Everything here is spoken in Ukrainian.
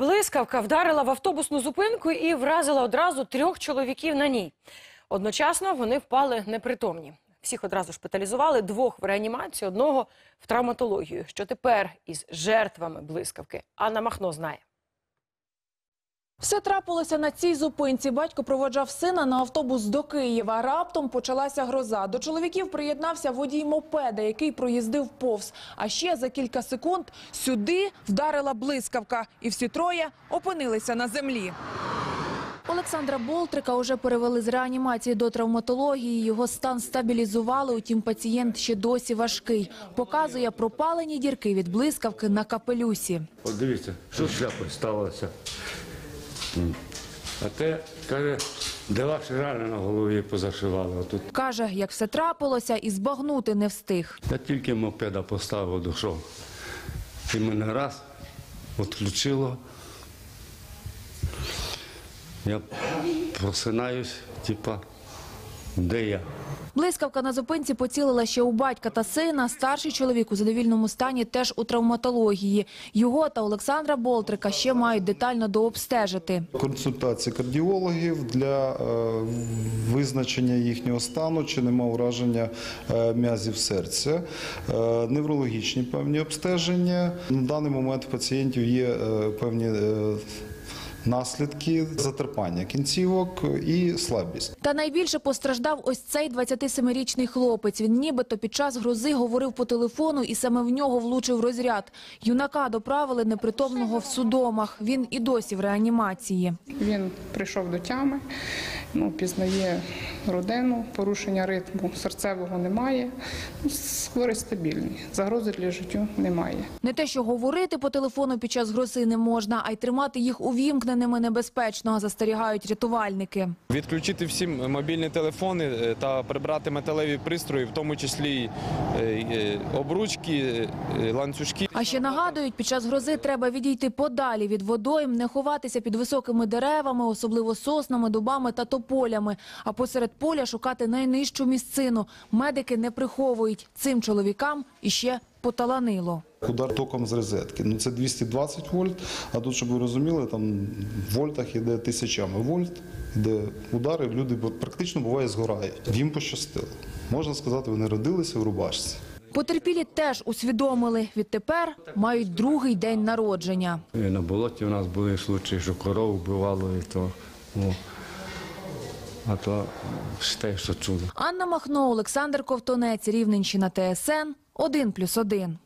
Блискавка вдарила в автобусну зупинку і вразила одразу трьох чоловіків на ній. Одночасно вони впали непритомні. Всіх одразу шпиталізували, двох в реанімацію, одного в травматологію. Що тепер із жертвами блискавки? Анна Махно знає. Все трапилося на цій зупинці. Батько проводжав сина на автобус до Києва. Раптом почалася гроза. До чоловіків приєднався водій мопеда, який проїздив повз. А ще за кілька секунд сюди вдарила блискавка, і всі троє опинилися на землі. Олександра Болтрика уже перевели з реанімації до травматології. Його стан стабілізували, утім пацієнт ще досі важкий. Показує пропалені дірки від блискавки на капелюсі. От дивіться, що з шляпою сталося. А те, каже, де ваші рани на голові позашивали. Отут. Каже, як все трапилося, і збагнути не встиг. Я тільки мопеда поставив, дошов. І мене раз відключило. Я просинаюсь, типа, де я? Блискавка на зупинці поцілила ще у батька та сина. Старший чоловік у задовільному стані теж у травматології. Його та Олександра Болтрика ще мають детально дообстежити. консультації кардіологів для е, визначення їхнього стану, чи нема ураження е, м'язів серця, е, неврологічні певні обстеження. На даний момент в пацієнтів є певні наслідки затерпання кінцівок і слабість. Та найбільше постраждав ось цей 27-річний хлопець. Він нібито під час грози говорив по телефону і саме в нього влучив розряд. Юнака доправили непритомного в судомах. Він і досі в реанімації. Він прийшов до тями, ну, пізнає родину, порушення ритму серцевого немає. Ну, Хворий стабільний, загрози для життя немає. Не те, що говорити по телефону під час грози не можна, а й тримати їх увімкненими небезпечно, застерігають рятувальники. Відключити всі мобільні телефони е, та прибрати металеві пристрої, в тому числі е, е, обручки, ланцюжки. А ще нагадують, під час грози треба відійти подалі від водойм, не ховатися під високими деревами, особливо соснами, дубами та тополями, а посеред поля шукати найнижчу місцину. Медики не приховують. Цим чоловікам іще поталанило. Удар током з розетки. Ну це 220 вольт. А тут, щоб ви розуміли, там в вольтах іде тисячами вольт, іде удари, люди практично буває згорають. Їм пощастило. Можна сказати, вони родилися в рубашці. Потерпілі теж усвідомили. Відтепер мають другий день народження. І на болоті у нас були случаї, що корову вбивало, і то. О. А то те, що чудо. Анна Махно, Олександр Ковтонець, Рівненщина, ТСН, 1+,1.